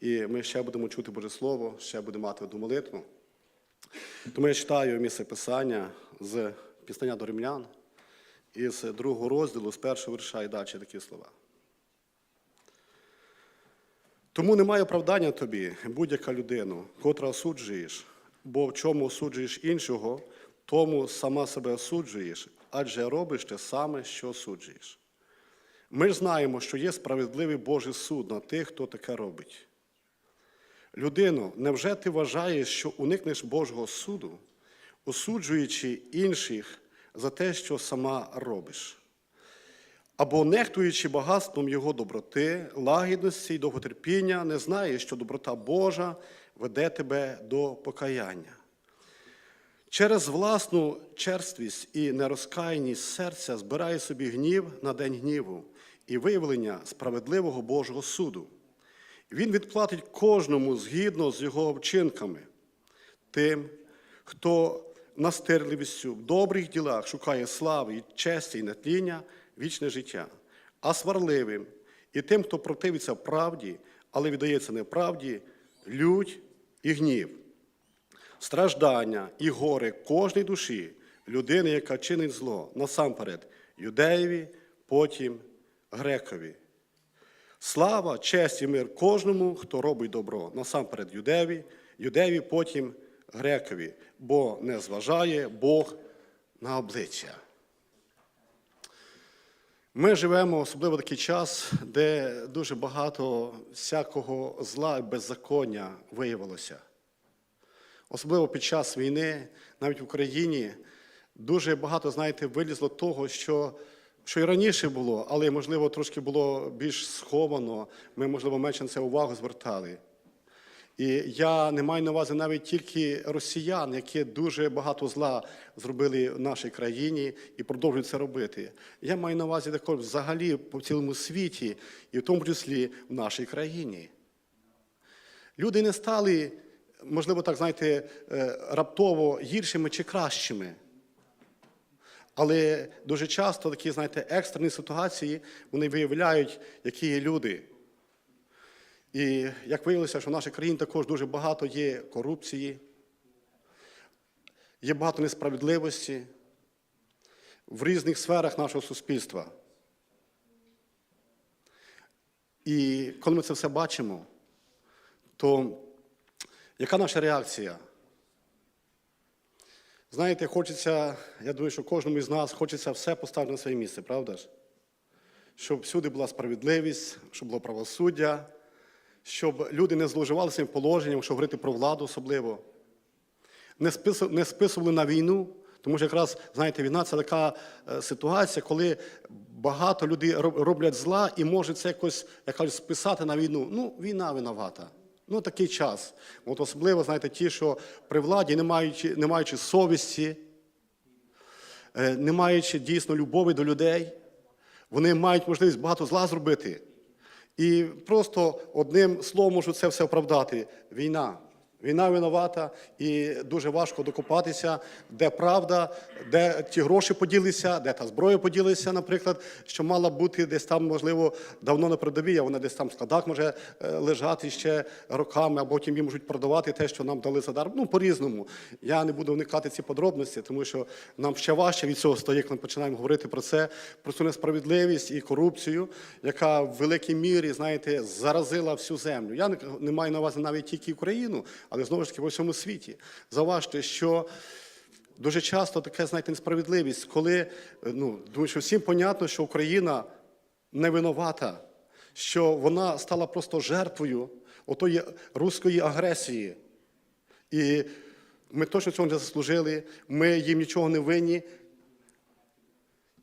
І ми ще будемо чути Боже Слово, ще будемо мати одну молитву. Тому я читаю місце Писання з Піснання до римлян, із другого розділу, з першого вірша і далі такі слова. Тому немає оправдання тобі, будь-яка людина, котра осуджуєш, бо в чому осуджуєш іншого, тому сама себе осуджуєш, адже робиш те саме, що осуджуєш. Ми ж знаємо, що є справедливий Божий суд на тих, хто таке робить. Людино, невже ти вважаєш, що уникнеш Божого суду, осуджуючи інших за те, що сама робиш? Або нехтуючи багатством Його доброти, лагідності й довготерпіння, не знаєш, що доброта Божа веде тебе до покаяння. Через власну черствість і нерозкаяність серця збирає собі гнів на день гніву і виявлення справедливого Божого суду. Він відплатить кожному згідно з його вчинками, тим, хто настирливістю в добрих ділах шукає слави і честі і нетління, вічне життя, а сварливим і тим, хто противиться правді, але віддається неправді, лють і гнів. Страждання і горе кожній душі людини, яка чинить зло, насамперед юдеєві, потім грекові. Слава, честь і мир кожному, хто робить добро, насамперед юдеєві, юдеєві, потім грекові, бо не зважає Бог на обличчя. Ми живемо особливо такий час, де дуже багато всякого зла і беззаконня виявилося. Особливо під час війни, навіть в Україні, дуже багато, знаєте, вилізло того, що, що і раніше було, але, можливо, трошки було більш сховано, ми, можливо, менше на це увагу звертали. І я не маю на увазі навіть тільки росіян, які дуже багато зла зробили в нашій країні і продовжують це робити. Я маю на увазі також взагалі по цілому світі, і в тому числі в нашій країні. Люди не стали, можливо, так знаєте, е, раптово гіршими чи кращими. Але дуже часто такі, знаєте, екстрені ситуації вони виявляють, які є люди. І як виявилося, що в нашій країні також дуже багато є корупції, є багато несправедливості в різних сферах нашого суспільства. І коли ми це все бачимо, то яка наша реакція? Знаєте, хочеться, я думаю, що кожному із нас хочеться все поставити на своє місце, правда ж? Щоб всюди була справедливість, щоб було правосуддя, щоб люди не зловживали своїм положенням, щоб говорити про владу особливо. Не списували, на війну, тому що якраз, знаєте, війна це така е, ситуація, коли багато людей роблять зла і можуть це якось, як кажуть, списати на війну. Ну, війна винувата. Ну, такий час. От особливо, знаєте, ті, що при владі, не маючи, не маючи совісті, е, не маючи дійсно любові до людей, вони мають можливість багато зла зробити. І просто одним словом можу це все оправдати. Війна. Війна винувата, і дуже важко докопатися, де правда, де ті гроші поділися, де та зброя поділися, наприклад, що мала бути десь там, можливо, давно на передовій, а вона десь там в складах може е, лежати ще роками, а потім їм можуть продавати те, що нам дали за дар. Ну, по-різному. Я не буду вникати ці подробності, тому що нам ще важче від цього стає, як ми починаємо говорити про це, про цю несправедливість і корупцію, яка в великій мірі, знаєте, заразила всю землю. Я не маю на увазі навіть тільки Україну, але знову ж таки по всьому світі. Заважте, що дуже часто таке, знаєте, несправедливість, коли, е, ну, думаю, що всім понятно, що Україна не винувата, що вона стала просто жертвою отої руської агресії. І ми точно цього не заслужили, ми їм нічого не винні.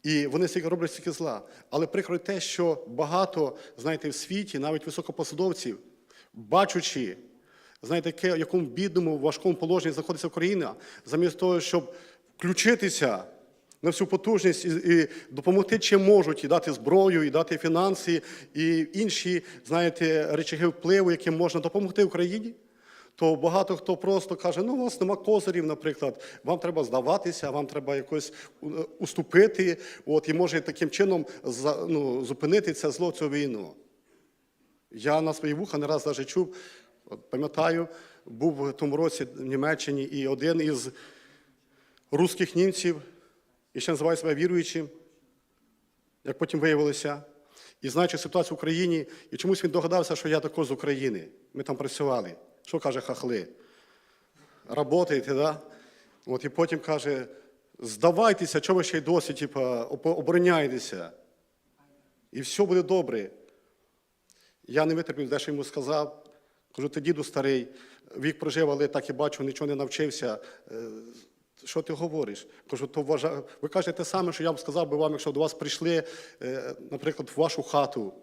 І вони стільки роблять стільки зла. Але прикро те, що багато, знаєте, в світі, навіть високопосадовців, бачучи, знаєте, яке, в якому бідному, важкому положенні знаходиться Україна, замість того, щоб включитися на всю потужність і, і допомогти чим можуть, і дати зброю, і дати фінанси, і інші, знаєте, речаги впливу, яким можна допомогти Україні, то багато хто просто каже, ну у вас нема козирів, наприклад, вам треба здаватися, вам треба якось е, уступити, от, і може таким чином ну, зупинити це зло, цю війну. Я на свої вуха не раз навіть чув, от пам'ятаю, був в тому році в Німеччині, і один із русських німців, і ще називає себе віруючим, як потім виявилося, і знаючи ситуацію в Україні, і чомусь він догадався, що я також з України. Ми там працювали. Що каже хахли? Работаєте, да? От, і потім каже: здавайтеся, чого ви ще й досі, типа, об- обороняєтеся. І все буде добре. Я не витерпів, дещо йому сказав. Кажу, ти діду старий, вік прожив, але так і бачу, нічого не навчився. Е, Що ти говориш? Кажу, то вважа... ви кажете те саме, що я б сказав би вам, якщо до вас прийшли, е, наприклад, в вашу хату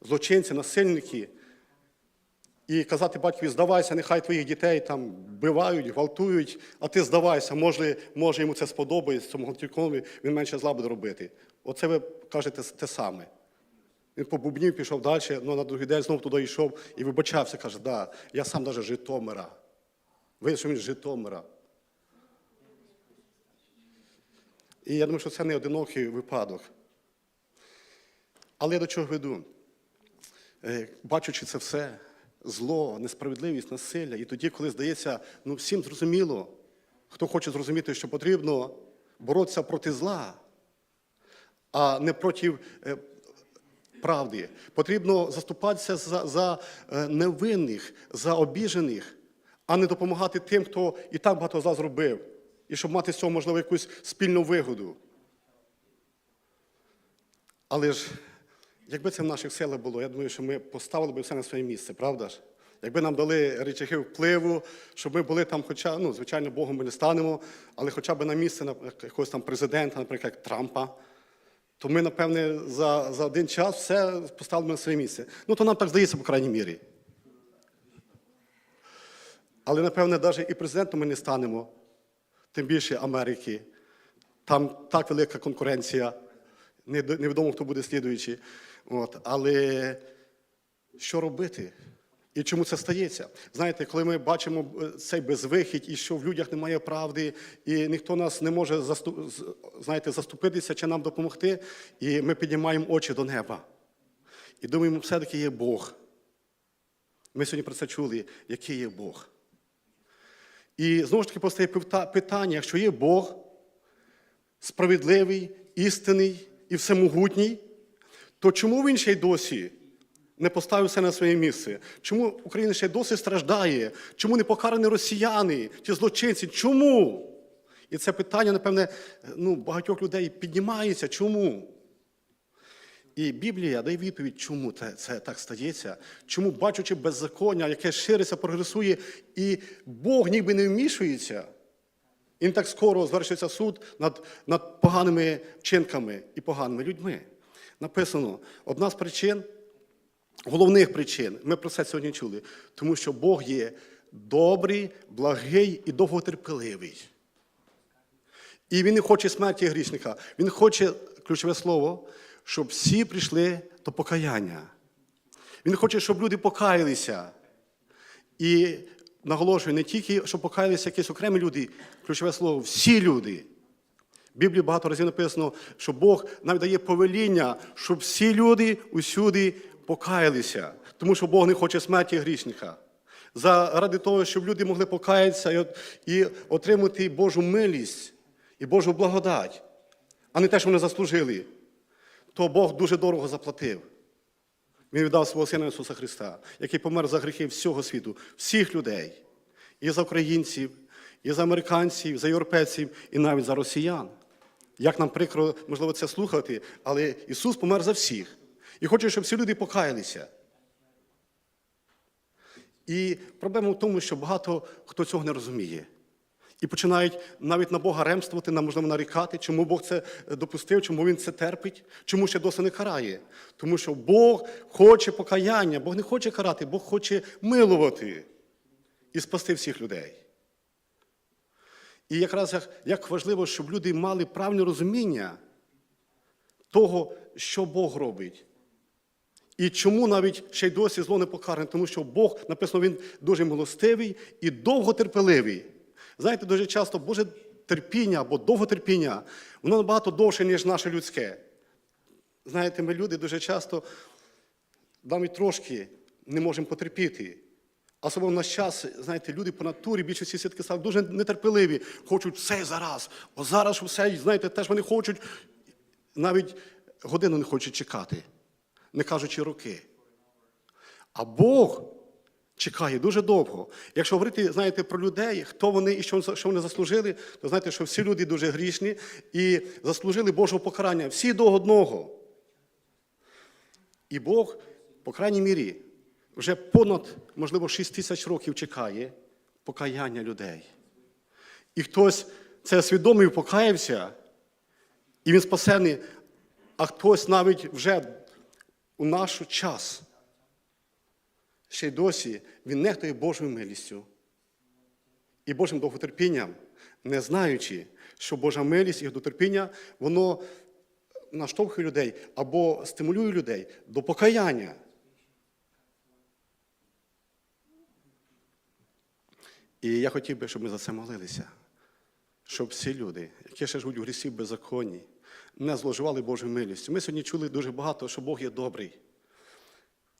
злочинці, насильники, і казати батькові, здавайся, нехай твоїх дітей там вбивають, гвалтують, а ти здавайся, може, може йому це сподобається, цьому гвалтівкові, він менше зла буде робити. Оце ви кажете те саме. Він побубнів, пішов далі, але на другий день знову туди йшов і вибачався, каже, да, я сам навіть Житомира. Видно, що він з Житомира. І я думаю, що це не одинокий випадок. Але я до чого веду? Е, Бачучи це все, зло, несправедливість, насилля, і тоді, коли здається, ну всім зрозуміло, хто хоче зрозуміти, що потрібно боротися проти зла, а не проти е, правди. Потрібно заступатися за, за е, невинних, за обіжених, а не допомагати тим, хто і так багато зла зробив, і щоб мати з цього, можливо, якусь спільну вигоду. Але ж, якби це в наших силах було, я думаю, що ми поставили би все на своє місце, правда ж? Якби нам дали речахи впливу, щоб ми були там, хоча, ну, звичайно, Богом ми не станемо, але хоча б на місце якогось там президента, наприклад, як Трампа, то ми, напевне, за, за один час все поставили на своє місце. Ну, то нам так здається, по крайній мірі. Але, напевне, навіть і президентом ми не станемо, тим більше Америки. Там так велика конкуренція, невідомо, хто буде слідуючий. От. Але що робити? І чому це стається? Знаєте, коли ми бачимо е, цей безвихідь, і що в людях немає правди, і ніхто нас не може знаєте, заступитися чи нам допомогти, і ми піднімаємо очі до неба. І думаємо, все-таки є Бог. Ми сьогодні про це чули, який є Бог. І знову ж таки постає питання, якщо є Бог, справедливий, істинний і всемогутній, то чому він ще й досі не поставив все на своє місце? Чому Україна ще досі страждає? Чому не покарані росіяни, ті злочинці? Чому? І це питання, напевне, ну, багатьох людей піднімається. Чому? І Біблія дає відповідь, чому це, це так стається, чому, бачучи беззаконня, яке шириться, прогресує, і Бог ніби не вмішується. І не так скоро звершується суд над, над поганими вчинками і поганими людьми. Написано, одна з причин, головних причин, ми про це сьогодні чули, тому що Бог є добрий, благий і довготерпеливий. І він не хоче смерті грішника. Він хоче, ключове слово, щоб всі прийшли до покаяння. Він хоче, щоб люди покаялися. І наголошую, не тільки, щоб покаялися якісь окремі люди, ключове слово, всі люди. В Біблії багато разів написано, що Бог навіть дає повеління, щоб всі люди усюди покаялися, тому що Бог не хоче смерті грішника. Заради того, щоб люди могли покаятися і отримати Божу милість і Божу благодать, а не те, що вони заслужили, то Бог дуже дорого заплатив. Він віддав свого Сина Ісуса Христа, який помер за гріхи всього світу, всіх людей, і за українців, і за американців, за європейців, і навіть за росіян. Як нам прикро, можливо, це слухати, але Ісус помер за всіх. І хоче, щоб всі люди покаялися. І проблема в тому, що багато хто цього не розуміє. І починають навіть на Бога ремствувати, на можливо нарікати, чому Бог це допустив, чому Він це терпить, чому ще досі не карає. Тому що Бог хоче покаяння, Бог не хоче карати, Бог хоче милувати і спасти всіх людей. І якраз як, як важливо, щоб люди мали правильне розуміння того, що Бог робить. І чому навіть ще й досі зло не покаране? Тому що Бог, написано, він дуже милостивий і довготерпеливий. Знаєте, дуже часто Боже терпіння або довготерпіння, воно набагато довше, ніж наше людське. Знаєте, ми люди дуже часто навіть трошки не можемо потерпіти. Особливо в наш час, знаєте, люди по натурі, більшості свідки стали дуже нетерпеливі, хочуть все зараз. О, зараз все, знаєте, теж вони хочуть, навіть годину не хочуть чекати, не кажучи роки. А Бог чекає дуже довго. Якщо говорити, знаєте, про людей, хто вони і що, що вони заслужили, то знаєте, що всі люди дуже грішні і заслужили Божого покарання. Всі до одного. І Бог, по крайній мірі, вже понад, можливо, 6 тисяч років чекає покаяння людей. І хтось це свідомий покаявся, і він спасений, а хтось навіть вже у наш час ще й досі він нехтує Божою милістю і Божим довготерпінням, не знаючи, що Божа милість і довготерпіння, воно наштовхує людей або стимулює людей до покаяння. І я хотів би, щоб ми за це молилися, щоб всі люди, які ще живуть у грісі беззаконні, не зловживали Божою милістю. Ми сьогодні чули дуже багато, що Бог є добрий,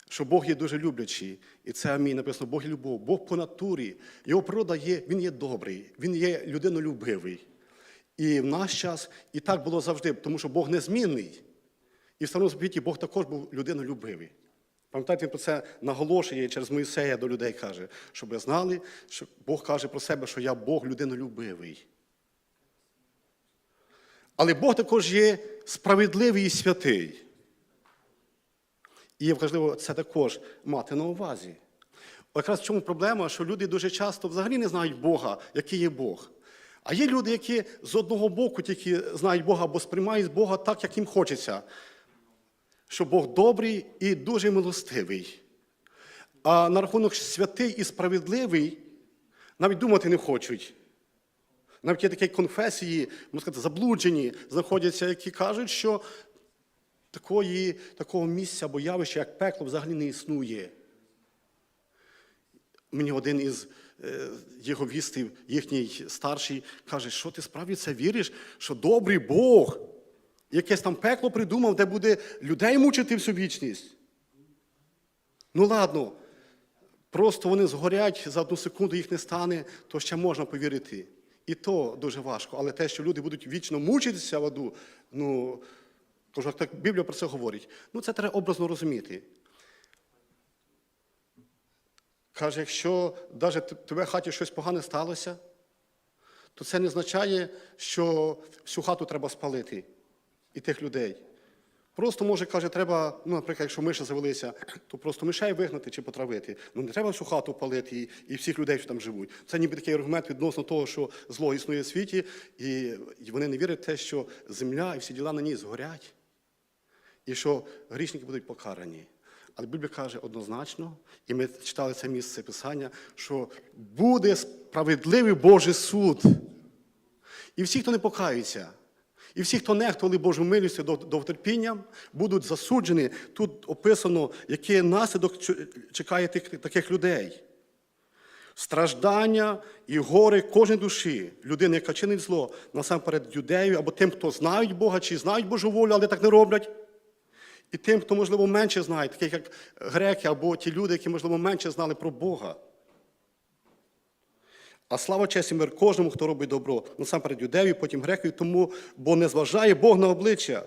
що Бог є дуже люблячий. І це амінь написано, Бог є любов, Бог по натурі. Його природа є, Він є добрий, Він є людинолюбивий. І в наш час і так було завжди, тому що Бог незмінний. І в старому світі Бог також був людинолюбивий. Пам'ятаєте, він про це наголошує через Моїсея до людей каже, щоб ви знали, що Бог каже про себе, що я Бог людинолюбивий. Але Бог також є справедливий і святий. І важливо це також мати на увазі. Якраз в чому проблема, що люди дуже часто взагалі не знають Бога, який є Бог. А є люди, які з одного боку тільки знають Бога або сприймають Бога так, як їм хочеться, що Бог добрий і дуже милостивий. А на рахунок святий і справедливий навіть думати не хочуть. Навіть є такі конфесії, можна сказати, заблуджені, знаходяться, які кажуть, що такої, такого місця або явища, як пекло, взагалі не існує. Мені один із е, його вістів, їхній старший, каже, що ти справді це віриш, що добрий Бог якесь там пекло придумав, де буде людей мучити всю вічність. Ну ладно, просто вони згорять, за одну секунду їх не стане, то ще можна повірити. І то дуже важко. Але те, що люди будуть вічно мучитися в аду, ну, кажу, так Біблія про це говорить. Ну, це треба образно розуміти. Каже, якщо навіть тебе в хаті щось погане сталося, то це не означає, що всю хату треба спалити і тих людей. Просто, може, каже, треба, ну, наприклад, якщо миші завелися, то просто мишей вигнати чи потравити. Ну, не треба всю хату палити і, і всіх людей, що там живуть. Це ніби такий аргумент відносно того, що зло існує в світі, і, вони не вірять в те, що земля і всі діла на ній згорять, і що грішники будуть покарані. Але Біблія каже однозначно, і ми читали це місце Писання, що буде справедливий Божий суд. І всі, хто не покаються, і всі, хто нехтували Божу милістю до, до терпінням, будуть засуджені. Тут описано, який наслідок чекає тих, таких людей. Страждання і гори кожної душі, людини, яка чинить зло, насамперед юдею, або тим, хто знають Бога, чи знають Божу волю, але так не роблять. І тим, хто, можливо, менше знає, таких як греки, або ті люди, які, можливо, менше знали про Бога. А слава честь і мир кожному, хто робить добро. Насамперед юдею, потім грекові, тому, бо не зважає Бог на обличчя.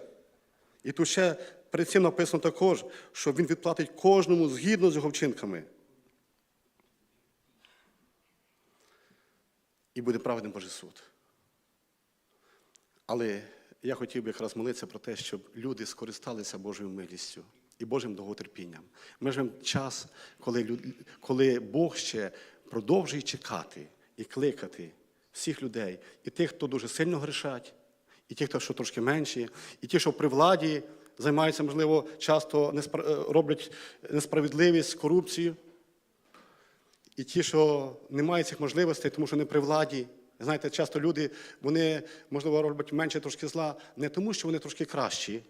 І тут ще перед цим написано також, що Він відплатить кожному згідно з його вчинками. І буде праведним Божий суд. Але я хотів би якраз молитися про те, щоб люди скористалися Божою милістю і Божим довготерпінням. Ми живемо час, коли, люд- коли Бог ще продовжує чекати і кликати всіх людей, і тих, хто дуже сильно грішать, і тих, хто що трошки менші, і ті, що при владі займаються, можливо, часто неспра- е, роблять несправедливість, корупцію. І ті, що не мають цих можливостей, тому що не при владі. Знаєте, часто люди, вони, можливо, роблять менше трошки зла, не тому, що вони трошки кращі,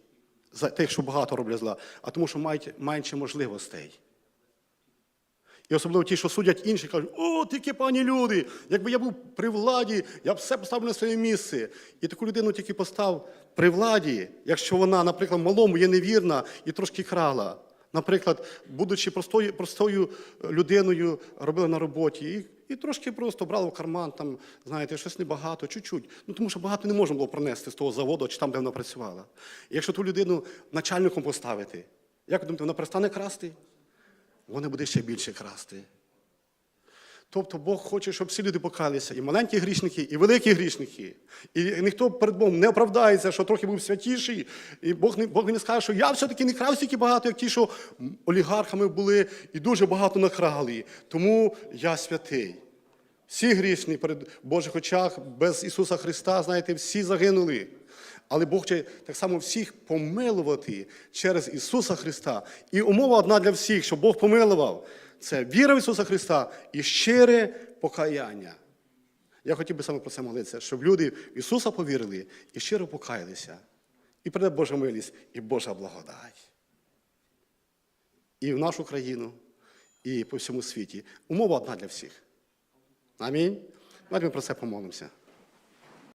за тих, що багато роблять зла, а тому, що мають менше можливостей. І особливо ті, що судять інші, кажуть, о, тільки пані люди, якби я був при владі, я б все поставив на своє місце. І таку людину тільки постав при владі, якщо вона, наприклад, малому є невірна і трошки крала. Наприклад, будучи простою, простою людиною, робили на роботі і, і трошки просто брали в карман, там, знаєте, щось небагато, чуть-чуть. Ну, тому що багато не можна було пронести з того заводу чи там, де вона працювала. І якщо ту людину начальником поставити, як ви думаєте, вона перестане красти? Вона буде ще більше красти. Тобто Бог хоче, щоб всі люди покалися, і маленькі грішники, і великі грішники. І ніхто перед Богом не оправдається, що трохи був святіший, і Бог не, Бог не скаже, що я все-таки не крав стільки багато, як ті, що олігархами були і дуже багато накрали. Тому я святий. Всі грішні перед Божих очах без Ісуса Христа, знаєте, всі загинули. Але Бог хоче так само всіх помилувати через Ісуса Христа. І умова одна для всіх, щоб Бог помилував, це віра в Ісуса Христа і щире покаяння. Я хотів би саме про це молитися, щоб люди в Ісуса повірили і щиро покаялися. І прийде Божа милість і Божа благодать. І в нашу країну, і по всьому світі. Умова одна для всіх. Амінь. Давайте ми про це помолимося.